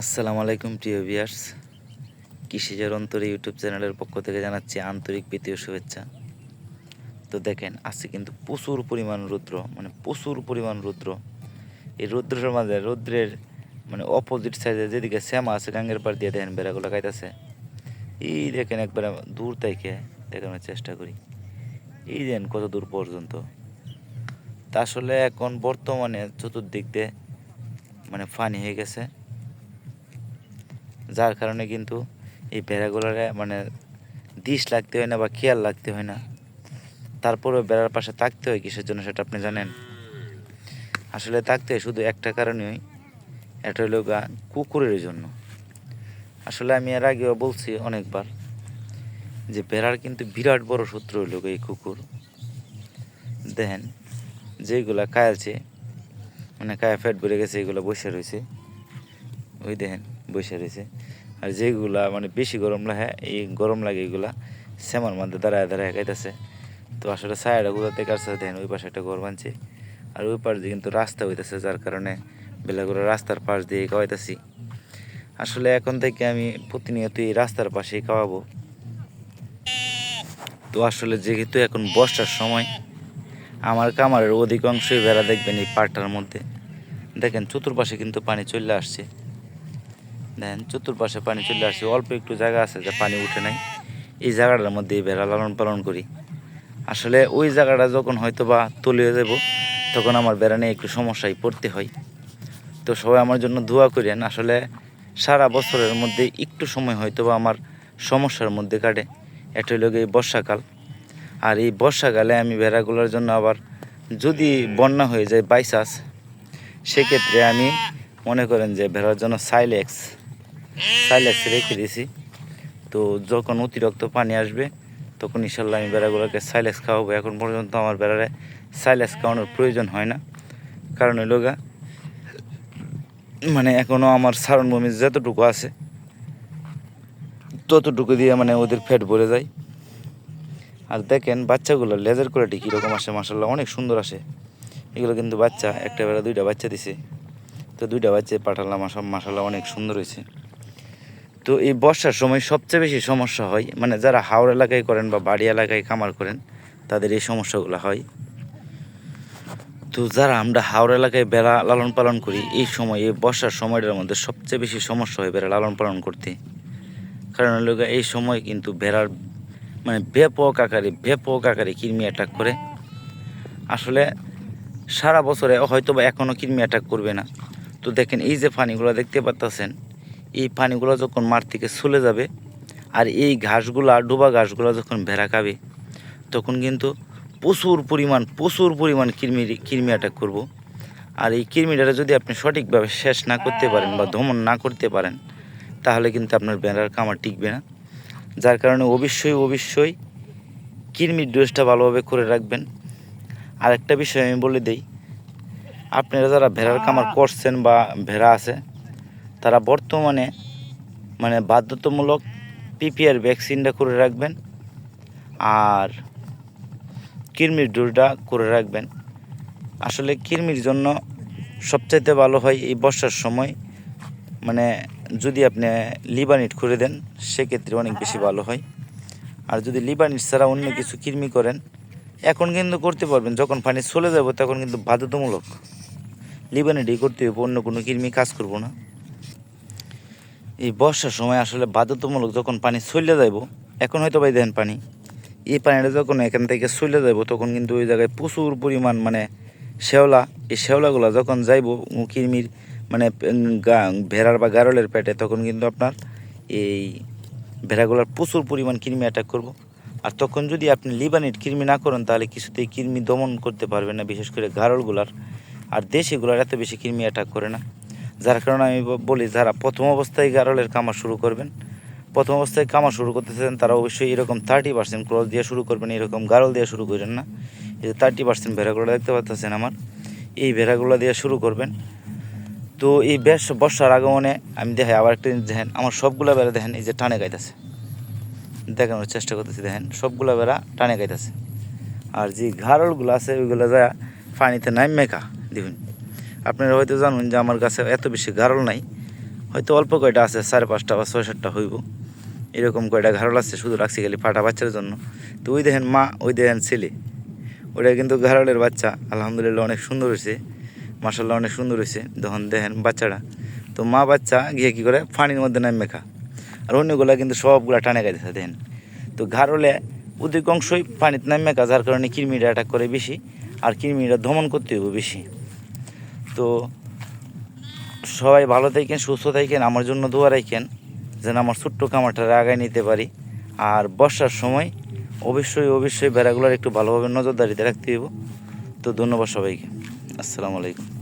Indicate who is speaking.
Speaker 1: আসসালামু আলাইকুম, প্রিয় ভিয়ার্স কৃষিজার অন্তরে ইউটিউব চ্যানেলের পক্ষ থেকে জানাচ্ছি আন্তরিক প্রীতীয় শুভেচ্ছা। তো দেখেন, আজকে কিন্তু প্রচুর পরিমাণ রৌদ্র মানে প্রচুর পরিমাণ রৌদ্র। এই রৌদ্রের মাঝে, রৌদ্রের মানে অপোজিট সাইডে যেদিকে শ্যামা আছে, গাঙ্গের পাড় দিয়ে দেখেন বেড়াগুলো খাইতেছে। এই দেখেন একবারে দূর থেকে দেখানোর চেষ্টা করি। এই দেখেন কত দূর পর্যন্ত। তা আসলে এখন বর্তমানে চতুর্দিক দিয়ে মানে ফানি হয়ে গেছে। যার কারণে কিন্তু এই বেড়াগুলোরে মানে দিশ লাগতে হয় না বা খেয়াল লাগতে হয় না। তারপরেও বেড়ার পাশে থাকতে হয় কিসের জন্য সেটা আপনি জানেন? আসলে থাকতে হয়, শুধু একটা কারণেই এটা হলো গা কুকুরের জন্য। আসলে আমি এর আগেও বলছি অনেকবার যে বেড়ার কিন্তু বিরাট বড় সূত্র হইল গা এই কুকুর। দেখেন, যেগুলা কায়ালছে মানে কায়া ফ্যাট বেড়ে গেছে, এগুলো বসে রয়েছে। ওই দেখেন, বসে রয়েছে। আর যেগুলা মানে বেশি গরম লাগে এই গরম লাগে এগুলা শ্যামার মধ্যে দাঁড়ায় দাঁড়ায় খাইতেছে। তো আসলে ছায়াটা কোথা থেকে আসছে দেখেন, ওই পাশে একটা ঘর বানছে। আর ওই পাশ দিয়ে কিন্তু রাস্তা হইতেছে, যার কারণে বেলাগুলো রাস্তার পাশ দিয়ে খাওয়াইতেছি। আসলে এখন থেকে আমি প্রতিনিয়ত এই রাস্তার পাশেই খাওয়াবো। তো আসলে যেহেতু এখন বর্ষার সময়, আমার কামারের অধিকাংশই বেড়া দেখবেন এই পাড়টার মধ্যে। দেখেন, চতুর্পাশে কিন্তু পানি চলে আসছে। দেখেন চতুর্পাশে পানি চলে আসছে অল্প একটু জায়গা আছে যে পানি উঠে নাই। এই জায়গাটার মধ্যে ভেড়া লালন পালন করি। আসলে ওই জায়গাটা যখন হয়তো বা তলিয়ে যাব তখন আমার বেড়া নিয়ে একটু সমস্যায় পড়তে হয়। তো সবাই আমার জন্য দোয়া করেন, আসলে সারা বছরের মধ্যে একটু সময় হয়তো বা আমার সমস্যার মধ্যে কাটে। এটা হলো গিয়ে বর্ষাকাল। আর এই বর্ষাকালে আমি ভেড়াগুলোর জন্য আবার যদি বন্যা হয়ে যায় বাইচাস সেক্ষেত্রে আমি মনে করেন যে ভেড়ার জন্য সাইলেক্স সাইলেক্স রেখে দিয়েছি। তো যখন অতিরিক্ত পানি আসবে, তখন ইনশাল্লাহ আমি বেড়াগুলোকে সাইলেক্স খাওয়াবো। এখন পর্যন্ত আমার বেড়ারে সাইলেক্স খাওয়ানোর প্রয়োজন হয় না। কারণ হলো গা মানে এখনও আমার সারণ ভূমি যতটুকু আছে, ততটুকু দিয়ে মানে ওদের ফ্যাট ভরে যায়। আর দেখেন বাচ্চাগুলো লেজার কোয়ালিটি কীরকম আসে মাসাল্লাহ অনেক সুন্দর আসে। এগুলো কিন্তু বাচ্চা, একটা বেলা দুইটা বাচ্চা দিছে। তো দুইটা বাচ্চা পাঠালাম মাসাল্লাহ অনেক সুন্দর হয়েছে। তো এই বর্ষার সময় সবচেয়ে বেশি সমস্যা হয় মানে যারা হাওড় এলাকায় করেন বা বাড়ি এলাকায় খামার করেন, তাদের এই সমস্যাগুলো হয়। তো যারা আমরা হাওড় এলাকায় বেড়া লালন পালন করি, এই সময়, এই বর্ষার সময়টার মধ্যে সবচেয়ে বেশি সমস্যা হয় বেড়া লালন পালন করতে। কারণ এই সময় কিন্তু বেড়ার মানে ব্যাপক আকারে ব্যাপক আকারে কৃমি অ্যাটাক করে। আসলে সারা বছরে হয়তো বা এখনও কৃমি অ্যাটাক করবে না। তো দেখেন এই যে পানিগুলো দেখতে পাচ্ছেন এই পানিগুলো যখন মাঠ থেকে চলে যাবে আর এই ঘাসগুলা, ডোবা ঘাসগুলো যখন ভেড়া খাবে, তখন কিন্তু প্রচুর পরিমাণ প্রচুর পরিমাণ কৃমি কৃমি অ্যাটাক করব। আর এই কৃমিটা যদি আপনি সঠিকভাবে শেষ না করতে পারেন বা দমন না করতে পারেন, তাহলে কিন্তু আপনার বেড়ার কামার টিকবে না। যার কারণে অবশ্যই অবশ্যই কৃমির ডোজটা ভালোভাবে করে রাখবেন। আর একটা বিষয় আমি বলে দিই, আপনারা যারা ভেড়ার কামার করছেন বা ভেড়া আছে তারা বর্তমানে মানে বাধ্যতামূলক পিপিআর ভ্যাকসিনটা করে রাখবেন আর কৃমির ডোজটা করে রাখবেন। আসলে কৃমির জন্য সবচাইতে ভালো হয় এই বর্ষার সময়। মানে যদি আপনি লিবানিট করে দেন, সেক্ষেত্রে অনেক বেশি ভালো হয়। আর যদি লিবানিট ছাড়া অন্য কিছু কৃমি করেন, এখন কিন্তু করতে পারবেন। যখন পানি চলে যাবে, তখন কিন্তু বাধ্যতামূলক লিবানিটই করতে হবে, অন্য কোনো কৃমি কাজ করব না। এই বর্ষার সময় আসলে বাধ্যতামূলক যখন পানি চলে যাইব, এখন হয়তো ভাই দেন পানি, এই পানিটা যখন এখান থেকে চলে যাইব, তখন কিন্তু ওই জায়গায় প্রচুর পরিমাণ মানে শেওলা এই শেওলাগুলো যখন যাইব কৃমির মানে ভেড়ার বা গারলের পেটে, তখন কিন্তু আপনার এই ভেড়াগুলোর প্রচুর পরিমাণ কৃমি অ্যাটাক করব। আর তখন যদি আপনি লিবানিট কৃমি না করেন, তাহলে কিছুতেই কৃমি দমন করতে পারবেন না, বিশেষ করে গারলগুলার। আর দেশিগুলার এত বেশি কৃমি অ্যাটাক করে না। যার কারণে আমি বলি, যারা প্রথম অবস্থায় গারলের কামা শুরু করবেন, প্রথম অবস্থায় কামা শুরু করতেছেন, তারা অবশ্যই এরকম থার্টি পার্সেন্ট ক্রস দিয়ে শুরু করবেন, এরকম গারল দিয়ে শুরু করেন না। এই যে থার্টি পার্সেন্ট ভেড়াগুলো দেখতে পাচ্ছেন আমার, এই ভেড়াগুলো দিয়ে শুরু করবেন। তো এই বেশ বর্ষার আগমনে আমি দেখাই আবার একটা জিনিস দেখেন, আমার সবগুলা বেড়া দেখেন, এই যে টানে গাইতেছে। দেখানোর চেষ্টা করতেছি, দেখেন, সবগুলা বেড়া টানে গাইতেছে। আর যে ঘাড়লগুলো আছে, ওইগুলো যা পানিতে নাই মেকা দেখুন। আপনারা হয়তো জানুন যে আমার কাছে এত বেশি গারল নাই। হয়তো অল্প কয়টা আছে সাড়ে পাঁচটা বা ছয় সাতটা হইব। এরকম কয়টা ঘাড়ল আছে, শুধু রাখছি খালি ফাটা বাচ্চার জন্য। তো ওই দেখেন মা, ওই দেখেন ছেলে। ওটা কিন্তু ঘাড়লের বাচ্চা। আলহামদুলিল্লাহ অনেক সুন্দর হয়েছে। মাসাল্লাহ অনেক সুন্দর হয়েছে। তখন দেখেন বাচ্চাটা। তো মা বাচ্চা গিয়ে কী করে? পানির মধ্যে নামে খা। আর অন্যগুলা কিন্তু সবগুলা টানে গাইতেছে দেখেন। তো ঘাড়লে অধিকাংশই পানিতে নামে খা, যার কারণে কৃমিটা অ্যাটাক করে বেশি। আর কৃমিটা দমন করতে হবে বেশি। তো সবাই ভালো থাকেন, সুস্থ থাকেন, আমার জন্য দোয়া রাখেন, যেন আমার ছোট্ট কামারটা আগায় নিতে পারি। আর বর্ষার সময় অবশ্যই অবশ্যই বেড়াগুলোর একটু ভালোভাবে নজরদারিতে রাখতে হইব। তো ধন্যবাদ সবাইকে। আসসালামু আলাইকুম।